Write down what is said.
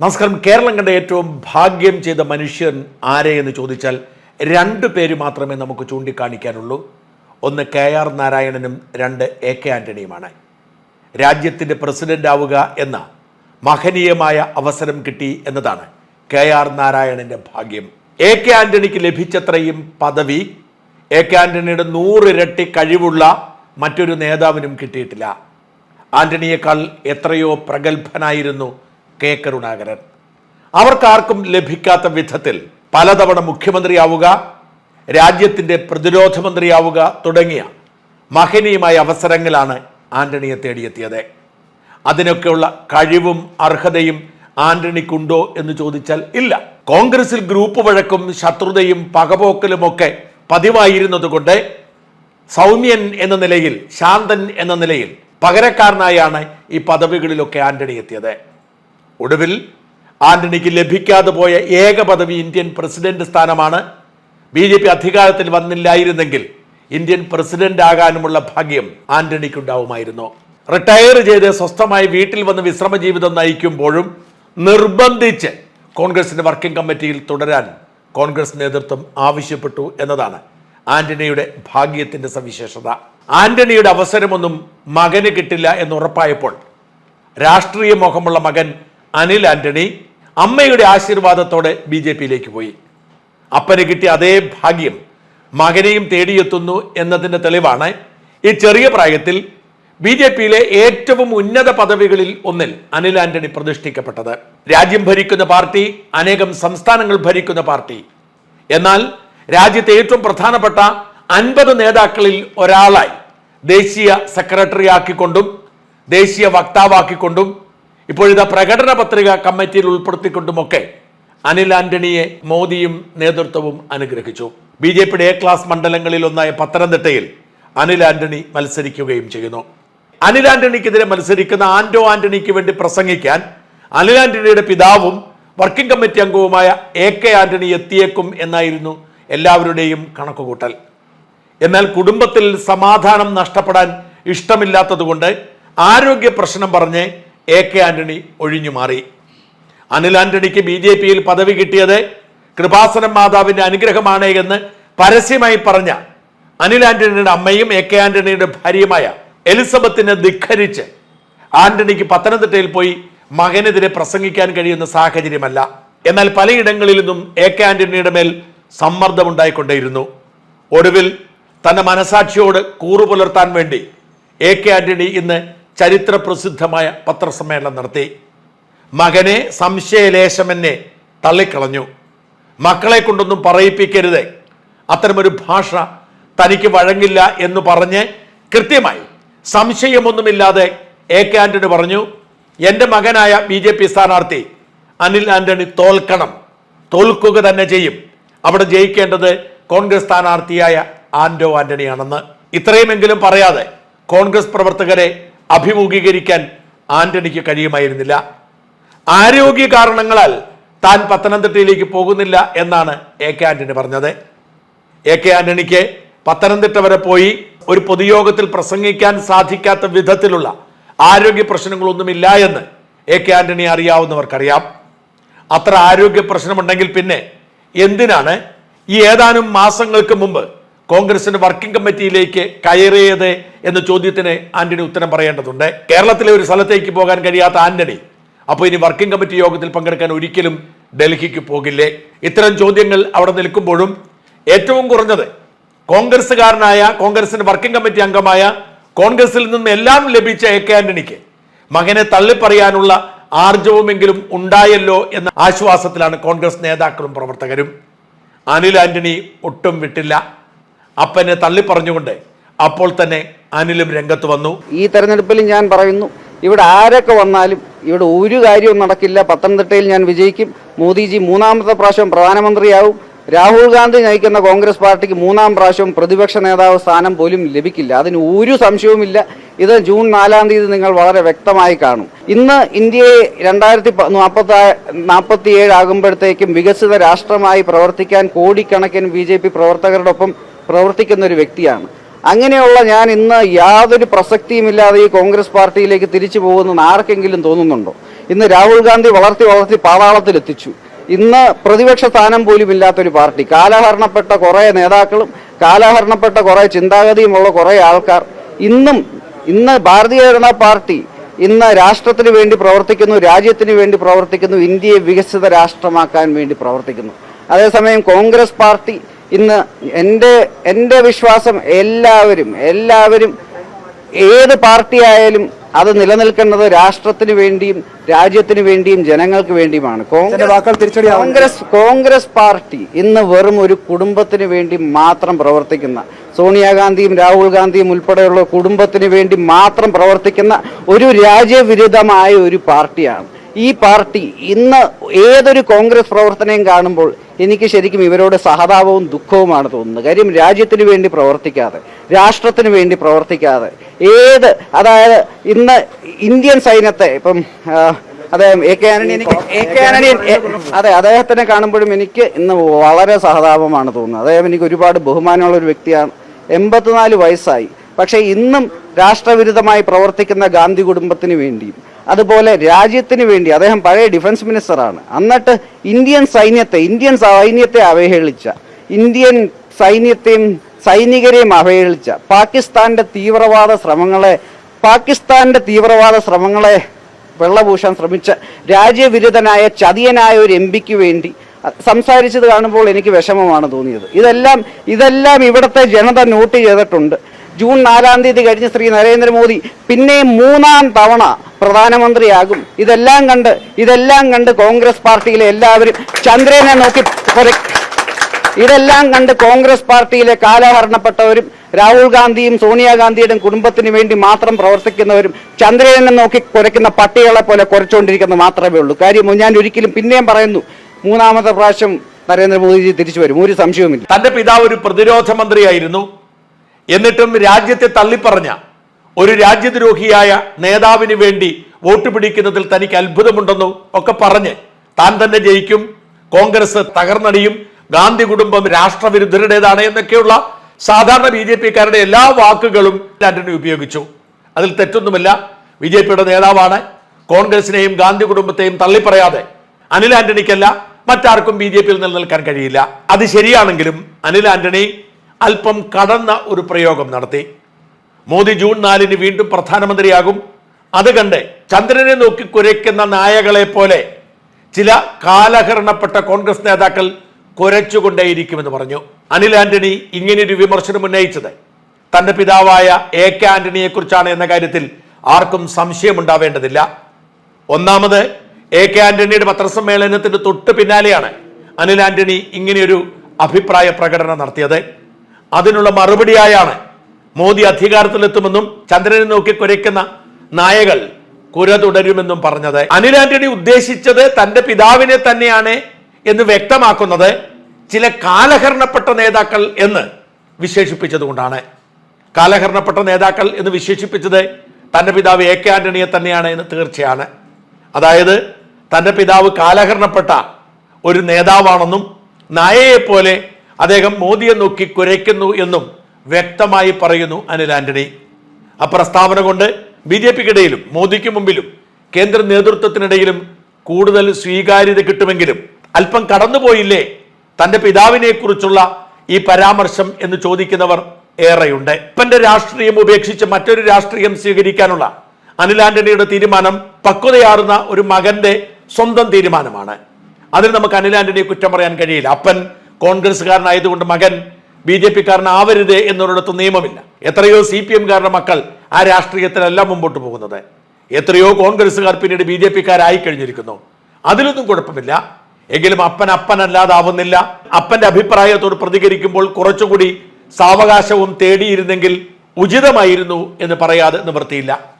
നമസ്കാരം. കേരളം കണ്ട ഏറ്റവും ഭാഗ്യം ചെയ്ത മനുഷ്യൻ ആരെ എന്ന് ചോദിച്ചാൽ രണ്ട് പേര് മാത്രമേ നമുക്ക് ചൂണ്ടിക്കാണിക്കാനുള്ളൂ. ഒന്ന് കെ ആർ നാരായണനും രണ്ട് എ കെ ആന്റണിയുമാണ് രാജ്യത്തിന്റെ പ്രസിഡന്റ് ആവുക എന്ന മഹനീയമായ അവസരം കിട്ടി എന്നതാണ് കെ ആർ നാരായണന്റെ ഭാഗ്യം. എ കെ ആന്റണിക്ക് ലഭിച്ചത്രയും പദവി എ കെ ആന്റണിയുടെ നൂറിരട്ടി കഴിവുള്ള മറ്റൊരു നേതാവിനും കിട്ടിയിട്ടില്ല. ആന്റണിയേക്കാൾ എത്രയോ പ്രഗത്ഭനായിരുന്നു കെ കരുണാകരൻ. അവർക്കാർക്കും ലഭിക്കാത്ത വിധത്തിൽ പലതവണ മുഖ്യമന്ത്രിയാവുക രാജ്യത്തിന്റെ പ്രതിരോധ മന്ത്രിയാവുക തുടങ്ങിയ മഹനീയമായ അവസരങ്ങളാണ് ആന്റണിയെ തേടിയെത്തിയത്. അതിനൊക്കെയുള്ള കഴിവും അർഹതയും ആന്റണിക്കുണ്ടോ എന്ന് ചോദിച്ചാൽ ഇല്ല. കോൺഗ്രസിൽ ഗ്രൂപ്പ് വഴക്കും ശത്രുതയും പകപോക്കലുമൊക്കെ പതിവായിരുന്നതുകൊണ്ട് സൗമ്യൻ എന്ന നിലയിൽ ശാന്തൻ എന്ന നിലയിൽ പകരക്കാരനായാണ് ഈ പദവികളിലൊക്കെ ആന്റണി എത്തിയത്. ഒടുവിൽ ആന്റണിക്ക് ലഭിക്കാതെ പോയ ഏക പദവി ഇന്ത്യൻ പ്രസിഡന്റ് സ്ഥാനമാണ്. ബി ജെ പി അധികാരത്തിൽ വന്നില്ലായിരുന്നെങ്കിൽ ഇന്ത്യൻ പ്രസിഡന്റ് ആകാനുമുള്ള ഭാഗ്യം ആന്റണിക്കുണ്ടാവുമായിരുന്നു. റിട്ടയർ ചെയ്ത് സ്വസ്ഥമായി വീട്ടിൽ വന്ന് വിശ്രമ ജീവിതം നയിക്കുമ്പോഴും നിർബന്ധിച്ച് കോൺഗ്രസിന്റെ വർക്കിംഗ് കമ്മിറ്റിയിൽ തുടരാൻ കോൺഗ്രസ് നേതൃത്വം ആവശ്യപ്പെട്ടു എന്നതാണ് ആന്റണിയുടെ ഭാഗ്യത്തിന്റെ സവിശേഷത. ആന്റണിയുടെ അവസരമൊന്നും മകന് കിട്ടില്ല എന്ന് ഉറപ്പായപ്പോൾ രാഷ്ട്രീയ മോഹമുള്ള മകൻ അനിൽ ആന്റണി അമ്മയുടെ ആശീർവാദത്തോടെ ബി ജെ പിയിലേക്ക് പോയി. അപ്പന് കിട്ടിയ അതേ ഭാഗ്യം മകനെയും തേടിയെത്തുന്നു എന്നതിന്റെ തെളിവാണ് ഈ ചെറിയ പ്രായത്തിൽ ബി ജെ പിയിലെ ഏറ്റവും ഉന്നത പദവികളിൽ ഒന്നിൽ അനിൽ ആന്റണി പ്രതിഷ്ഠിക്കപ്പെട്ടത്. രാജ്യം ഭരിക്കുന്ന പാർട്ടി അനേകം സംസ്ഥാനങ്ങൾ ഭരിക്കുന്ന പാർട്ടി. എന്നാൽ രാജ്യത്തെ ഏറ്റവും പ്രധാനപ്പെട്ട അൻപത് നേതാക്കളിൽ ഒരാളായി ദേശീയ സെക്രട്ടറി ആക്കിക്കൊണ്ടും ദേശീയ വക്താവാക്കിക്കൊണ്ടും ഇപ്പോഴിതാ പ്രകടന പത്രിക കമ്മിറ്റിയിൽ ഉൾപ്പെടുത്തിക്കൊണ്ടുമൊക്കെ അനിൽ ആന്റണിയെ മോദിയും നേതൃത്വവും അനുഗ്രഹിച്ചു. ബി ജെ പിയുടെ എ ക്ലാസ് മണ്ഡലങ്ങളിൽ ഒന്നായ പത്തനംതിട്ടയിൽ അനിൽ ആന്റണി മത്സരിക്കുകയും ചെയ്യുന്നു. അനിൽ ആന്റണിക്കെതിരെ മത്സരിക്കുന്ന ആന്റോ ആന്റണിക്ക് വേണ്ടി പ്രസംഗിക്കാൻ അനിൽ ആന്റണിയുടെ പിതാവും വർക്കിംഗ് കമ്മിറ്റി അംഗവുമായ എ കെ ആന്റണി എത്തിയേക്കും എന്നായിരുന്നു എല്ലാവരുടെയും കണക്കുകൂട്ടൽ. എന്നാൽ കുടുംബത്തിൽ സമാധാനം നഷ്ടപ്പെടാൻ ഇഷ്ടമില്ലാത്തതുകൊണ്ട് ആരോഗ്യ പ്രശ്നം പറഞ്ഞ് എ കെ ആന്റണി ഒഴിഞ്ഞു മാറി. അനിൽ ആന്റണിക്ക് ബി ജെ പിയിൽ പദവി കിട്ടിയത് കൃപാസനം മാതാവിന്റെ അനുഗ്രഹമാണ് എന്ന് പരസ്യമായി പറഞ്ഞ അനിൽ ആന്റണിയുടെ അമ്മയും എ കെ ആന്റണിയുടെ ഭാര്യയുമായ എലിസബത്തിനെ ധിഖരിച്ച് ആന്റണിക്ക് പത്തനംതിട്ടയിൽ പോയി മകനെതിരെ പ്രസംഗിക്കാൻ കഴിയുന്ന സാഹചര്യമല്ല. എന്നാൽ പലയിടങ്ങളിൽ നിന്നും എ കെ ആന്റണിയുടെ മേൽ സമ്മർദ്ദമുണ്ടായിക്കൊണ്ടേയിരുന്നു. ഒടുവിൽ തന്റെ മനസാക്ഷിയോട് കൂറു പുലർത്താൻ വേണ്ടി എ കെ ആന്റണി ഇന്ന് ചരിത്ര പ്രസിദ്ധമായ പത്രസമ്മേളനം നടത്തി. മകനെ സംശയലേശമെന്നെ തള്ളിക്കളഞ്ഞു. മക്കളെ കൊണ്ടൊന്നും പറയിപ്പിക്കരുത്. അത്തരമൊരു ഭാഷ തനിക്ക് വഴങ്ങില്ല എന്ന് പറഞ്ഞ് കൃത്യമായി സംശയമൊന്നുമില്ലാതെ എ കെ ആന്റണി പറഞ്ഞു എന്റെ മകനായ ബി ജെ പി സ്ഥാനാർത്ഥി അനിൽ ആന്റണി തോൽക്കണം. തോൽക്കുക തന്നെ ചെയ്യും. അവിടെ ജയിക്കേണ്ടത് കോൺഗ്രസ് സ്ഥാനാർത്ഥിയായ ആന്റോ ആന്റണിയാണെന്ന്. ഇത്രയുമെങ്കിലും പറയാതെ കോൺഗ്രസ് പ്രവർത്തകരെ അഭിമുഖീകരിക്കാൻ ആന്റണിക്ക് കഴിയുമായിരുന്നില്ല. ആരോഗ്യ കാരണങ്ങളാൽ താൻ പത്തനംതിട്ടയിലേക്ക് പോകുന്നില്ല എന്നാണ് എ കെ ആന്റണി പറഞ്ഞത്. എ കെ ആന്റണിക്ക് പത്തനംതിട്ട വരെ പോയി ഒരു പൊതുയോഗത്തിൽ പ്രസംഗിക്കാൻ സാധിക്കാത്ത വിധത്തിലുള്ള ആരോഗ്യ പ്രശ്നങ്ങളൊന്നുമില്ല എന്ന് എ കെ ആന്റണി അറിയാവുന്നവർക്കറിയാം. അത്ര ആരോഗ്യ പ്രശ്നമുണ്ടെങ്കിൽ പിന്നെ എന്തിനാണ് ഈ ഏതാനും മാസങ്ങൾക്ക് മുമ്പ് കോൺഗ്രസിന്റെ വർക്കിംഗ് കമ്മിറ്റിയിലേക്ക് കയറിയത് എന്ന ചോദ്യത്തിന് ആന്റണി ഉത്തരം പറയേണ്ടതുണ്ട്. കേരളത്തിലെ ഒരു സ്ഥലത്തേക്ക് പോകാൻ കഴിയാത്ത ആന്റണി അപ്പോൾ ഇനി വർക്കിംഗ് കമ്മിറ്റി യോഗത്തിൽ പങ്കെടുക്കാൻ ഒരിക്കലും ഡൽഹിക്ക് പോകില്ലേ? ഇത്തരം ചോദ്യങ്ങൾ അവിടെ നിൽക്കുമ്പോഴും ഏറ്റവും കുറഞ്ഞത് കോൺഗ്രസ്സുകാരനായ കോൺഗ്രസിന്റെ വർക്കിംഗ് കമ്മിറ്റി അംഗമായ കോൺഗ്രസിൽ നിന്നും എല്ലാം ലഭിച്ച എ കെ ആന്റണിക്ക് മകനെ തള്ളിപ്പറയാനുള്ള ആർജവമെങ്കിലും ഉണ്ടായല്ലോ എന്ന ആശ്വാസത്തിലാണ് കോൺഗ്രസ് നേതാക്കളും പ്രവർത്തകരും. അനിൽ ആന്റണി ഒട്ടും വിട്ടില്ല. അപ്പനെ തള്ളിപ്പറഞ്ഞുകൊണ്ട് അപ്പോൾ തന്നെ അനിലും രംഗത്ത് വന്നു. ഈ തെരഞ്ഞെടുപ്പിൽ ഞാൻ പറയുന്നു ഇവിടെ ആരൊക്കെ വന്നാലും ഇവിടെ ഒരു കാര്യവും നടക്കില്ല. പത്തനംതിട്ടയിൽ ഞാൻ വിജയിക്കും. മോദിജി മൂന്നാമത്തെ പ്രാവശ്യം പ്രധാനമന്ത്രിയാവും. രാഹുൽ ഗാന്ധി നയിക്കുന്ന കോൺഗ്രസ് പാർട്ടിക്ക് മൂന്നാം പ്രാവശ്യം പ്രതിപക്ഷ നേതാവ് സ്ഥാനം പോലും ലഭിക്കില്ല. അതിന് ഒരു സംശയവുമില്ല. ഇത് ജൂൺ നാലാം തീയതി നിങ്ങൾ വളരെ വ്യക്തമായി കാണും. ഇന്ന് ഇന്ത്യയെ രണ്ടായിരത്തി നാൽപ്പത്തി നാൽപ്പത്തിയേഴ് ആകുമ്പോഴത്തേക്കും വികസിത രാഷ്ട്രമായി പ്രവർത്തിക്കാൻ കോടിക്കണക്കിന് ബി ജെ പി പ്രവർത്തിക്കുന്ന ഒരു വ്യക്തിയാണ്. അങ്ങനെയുള്ള ഞാൻ ഇന്ന് യാതൊരു പ്രസക്തിയുമില്ലാതെ ഈ കോൺഗ്രസ് പാർട്ടിയിലേക്ക് തിരിച്ചു പോകുന്നെന്ന് ആർക്കെങ്കിലും തോന്നുന്നുണ്ടോ? ഇന്ന് രാഹുൽ ഗാന്ധി വളർത്തി വളർത്തി പാതാളത്തിലെത്തിച്ചു. ഇന്ന് പ്രതിപക്ഷ സ്ഥാനം പോലും ഇല്ലാത്തൊരു പാർട്ടി. കാലഹരണപ്പെട്ട കുറേ നേതാക്കളും കാലഹരണപ്പെട്ട കുറേ ചിന്താഗതിയുമുള്ള കുറേ ആൾക്കാർ ഇന്നും ഇന്ന് ഭാരതീയ ജനതാ പാർട്ടി ഇന്ന് രാഷ്ട്രത്തിന് വേണ്ടി പ്രവർത്തിക്കുന്നു രാജ്യത്തിന് വേണ്ടി പ്രവർത്തിക്കുന്നു ഇന്ത്യയെ വികസിത രാഷ്ട്രമാക്കാൻ വേണ്ടി പ്രവർത്തിക്കുന്നു. അതേസമയം കോൺഗ്രസ് പാർട്ടി ഇന്ന് എന്റെ എന്റെ വിശ്വാസം എല്ലാവരും എല്ലാവരും ഏത് പാർട്ടിയായാലും അത് നിലനിൽക്കുന്നത് രാഷ്ട്രത്തിന് വേണ്ടിയും രാജ്യത്തിന് വേണ്ടിയും ജനങ്ങൾക്ക് വേണ്ടിയുമാണ്. കോൺഗ്രസ് കോൺഗ്രസ് കോൺഗ്രസ് പാർട്ടി ഇന്ന് വെറും ഒരു കുടുംബത്തിന് വേണ്ടി മാത്രം പ്രവർത്തിക്കുന്ന സോണിയാഗാന്ധിയും രാഹുൽ ഗാന്ധിയും ഉൾപ്പെടെയുള്ള കുടുംബത്തിന് വേണ്ടി മാത്രം പ്രവർത്തിക്കുന്ന ഒരു രാജ്യവിരുദ്ധമായ ഒരു പാർട്ടിയാണ്. ഈ പാർട്ടി ഇന്ന് ഏതൊരു കോൺഗ്രസ് പ്രവർത്തനയും കാണുമ്പോൾ എനിക്ക് ശരിക്കും ഇവരോട് സഹതാപവും ദുഃഖവുമാണ് തോന്നുന്നത്. കാര്യം രാജ്യത്തിന് വേണ്ടി പ്രവർത്തിക്കാതെ രാഷ്ട്രത്തിന് വേണ്ടി പ്രവർത്തിക്കാതെ ഏത് അതായത് ഇന്ന് ഇന്ത്യൻ സൈന്യത്തെ ഇപ്പം അതെ എ കെ ആന്റണി എനിക്ക് എ കെ ആന്റണി അതെ അദ്ദേഹത്തിനെ കാണുമ്പോഴും എനിക്ക് ഇന്ന് വളരെ സഹതാപമാണ് തോന്നുന്നത്. അദ്ദേഹം എനിക്ക് ഒരുപാട് ബഹുമാനമുള്ള ഒരു വ്യക്തിയാണ്. എൺപത്തിനാല് വയസ്സായി. പക്ഷേ ഇന്നും രാഷ്ട്രവിരുദ്ധമായി പ്രവർത്തിക്കുന്ന ഗാന്ധി കുടുംബത്തിന് വേണ്ടിയും അതുപോലെ രാജ്യത്തിന് വേണ്ടി അദ്ദേഹം പഴയ ഡിഫൻസ് മിനിസ്റ്ററാണ്. എന്നിട്ട് ഇന്ത്യൻ സൈന്യത്തെ ഇന്ത്യൻ സൈന്യത്തെ അവഹേളിച്ച ഇന്ത്യൻ സൈന്യത്തെയും സൈനികരെയും അവഹേളിച്ച പാകിസ്ഥാന്റെ തീവ്രവാദ ശ്രമങ്ങളെ പാകിസ്ഥാന്റെ തീവ്രവാദ ശ്രമങ്ങളെ വെള്ളപൂശാൻ ശ്രമിച്ച രാജ്യവിരുദ്ധനായ ചതിയനായ ഒരു എം പിക്ക് വേണ്ടി സംസാരിച്ചത് കാണുമ്പോൾ എനിക്ക് വിഷമമാണ് തോന്നിയത്. ഇതെല്ലാം ഇതെല്ലാം ഇവിടുത്തെ ജനത നോട്ട് ചെയ്തിട്ടുണ്ട്. ജൂൺ നാലാം തീയതി കഴിഞ്ഞ് ശ്രീ നരേന്ദ്രമോദി പിന്നെ മൂന്നാം തവണ പ്രധാനമന്ത്രിയാകും. ഇതെല്ലാം കണ്ട് ഇതെല്ലാം കണ്ട് കോൺഗ്രസ് പാർട്ടിയിലെ എല്ലാവരും ചന്ദ്രനെ നോക്കി ഇതെല്ലാം കണ്ട് കോൺഗ്രസ് പാർട്ടിയിലെ കാലഹരണപ്പെട്ടവരും രാഹുൽ ഗാന്ധിയും സോണിയാഗാന്ധിയുടെയും കുടുംബത്തിന് വേണ്ടി മാത്രം പ്രവർത്തിക്കുന്നവരും ചന്ദ്രനെ നോക്കി കുരയ്ക്കുന്ന പട്ടികളെ പോലെ കുറച്ചുകൊണ്ടിരിക്കുന്ന മാത്രമേ ഉള്ളൂ. കാര്യം ഞാൻ ഒരിക്കലും പിന്നെയും പറയുന്നു മൂന്നാമത്തെ പ്രാവശ്യം നരേന്ദ്രമോദിജി തിരിച്ചു വരും. ഒരു സംശയവുമില്ല. തന്റെ പിതാവ് ഒരു പ്രതിരോധ മന്ത്രിയായിരുന്നു. എന്നിട്ടും രാജ്യത്തെ തള്ളിപ്പറഞ്ഞ ഒരു രാജ്യദ്രോഹിയായ നേതാവിന് വേണ്ടി വോട്ട് പിടിക്കുന്നതിൽ തനിക്ക് അത്ഭുതമുണ്ടെന്നും ഒക്കെ പറഞ്ഞ് താൻ തന്നെ ജയിക്കും കോൺഗ്രസ് തകർന്നടിയും ഗാന്ധി കുടുംബം രാഷ്ട്രവിരുദ്ധരുടേതാണ് എന്നൊക്കെയുള്ള സാധാരണ ബി ജെ പിക്കാരുടെ എല്ലാ വാക്കുകളും ആന്റണി ഉപയോഗിച്ചു. അതിൽ തെറ്റൊന്നുമില്ല. ബി ജെ പിയുടെ നേതാവാണ്. കോൺഗ്രസിനെയും ഗാന്ധി കുടുംബത്തെയും തള്ളിപ്പറയാതെ അനിൽ ആന്റണിക്കല്ല മറ്റാർക്കും ബി ജെ പിയിൽ നിലനിൽക്കാൻ കഴിയില്ല. അത് ശരിയാണെങ്കിലും അനിൽ ആന്റണി അല്പം കടന്ന ഒരു പ്രയോഗം നടത്തി. മോദി ജൂൺ നാലിന് വീണ്ടും പ്രധാനമന്ത്രിയാകും. അത് കണ്ട് ചന്ദ്രനെ നോക്കി കുരയ്ക്കുന്ന നായകളെ പോലെ ചില കാലഹരണപ്പെട്ട കോൺഗ്രസ് നേതാക്കൾ കുരച്ചുകൊണ്ടേയിരിക്കുമെന്ന് പറഞ്ഞു. അനിൽ ആന്റണി ഇങ്ങനെയൊരു വിമർശനം ഉന്നയിച്ചത്. തന്റെ പിതാവായ എ കെ ആന്റണിയെ കുറിച്ചാണ് എന്ന കാര്യത്തിൽ ആർക്കും സംശയമുണ്ടാവേണ്ടതില്ല. ഒന്നാമത് എ കെ ആന്റണിയുടെ പത്രസമ്മേളനത്തിന്റെ തൊട്ട് പിന്നാലെയാണ് അനിൽ ആന്റണി ഇങ്ങനെയൊരു അഭിപ്രായ പ്രകടനം നടത്തിയത്. അതിനുള്ള മറുപടിയായാണ് മോദി അധികാരത്തിലെത്തുമെന്നും ചന്ദ്രനെ നോക്കി കുരയ്ക്കുന്ന നായകൾ കുര തുടരുമെന്നും പറഞ്ഞത്. അനിൽ ആന്റണി ഉദ്ദേശിച്ചത് തന്റെ പിതാവിനെ തന്നെയാണ് എന്ന് വ്യക്തമാക്കുന്നത് ചില കാലഹരണപ്പെട്ട നേതാക്കൾ എന്ന് വിശേഷിപ്പിച്ചതുകൊണ്ടാണ്. കാലഹരണപ്പെട്ട നേതാക്കൾ എന്ന് വിശേഷിപ്പിച്ചത് തന്റെ പിതാവ് എ കെ ആന്റണിയെ തന്നെയാണ് എന്ന് തീർച്ചയാണ്. അതായത് തന്റെ പിതാവ് കാലഹരണപ്പെട്ട ഒരു നേതാവാണെന്നും നായയെ പോലെ അദ്ദേഹം മോദിയെ നോക്കി കുരയ്ക്കുന്നു എന്നും വ്യക്തമായി പറയുന്നു അനിൽ ആന്റണി. ആ പ്രസ്താവന കൊണ്ട് ബി ജെ പിക്കിടയിലും മോദിക്ക് മുമ്പിലും കേന്ദ്ര നേതൃത്വത്തിനിടയിലും കൂടുതൽ സ്വീകാര്യത കിട്ടുമെങ്കിലും അല്പം കടന്നുപോയില്ലേ? തന്റെ പിതാവിനെ കുറിച്ചുള്ള ഈ പരാമർശം എന്ന് ചോദിക്കുന്നവർ ഏറെയുണ്ട്. ഇപ്പന്റെ രാഷ്ട്രീയം ഉപേക്ഷിച്ച് മറ്റൊരു രാഷ്ട്രീയം സ്വീകരിക്കാനുള്ള അനിൽ ആന്റണിയുടെ തീരുമാനം പക്വതയാർന്ന ഒരു മകന്റെ സ്വന്തം തീരുമാനമാണ്. അതിന് നമുക്ക് അനിൽ ആന്റണിയെ കുറ്റം പറയാൻ കഴിയില്ല. അപ്പൻ കോൺഗ്രസ്സുകാരനായതുകൊണ്ട് മകൻ ബി ജെ പിക്കാരനാവരുത് എന്നൊരിടത്ത് നിയമമില്ല. എത്രയോ സി പി എംകാരുടെ മക്കൾ ആ രാഷ്ട്രീയത്തിലല്ല മുമ്പോട്ട് പോകുന്നത്. എത്രയോ കോൺഗ്രസ്സുകാർ പിന്നീട് ബി ജെ പിക്കാരായി കഴിഞ്ഞിരിക്കുന്നു. അതിലൊന്നും കുഴപ്പമില്ല. എങ്കിലും അപ്പൻ അപ്പനല്ലാതാവുന്നില്ല. അപ്പന്റെ അഭിപ്രായത്തോട് പ്രതികരിക്കുമ്പോൾ കുറച്ചുകൂടി സാവകാശവും തേടിയിരുന്നെങ്കിൽ ഉചിതമായിരുന്നു എന്ന് പറയാതെ നിവൃത്തിയില്ല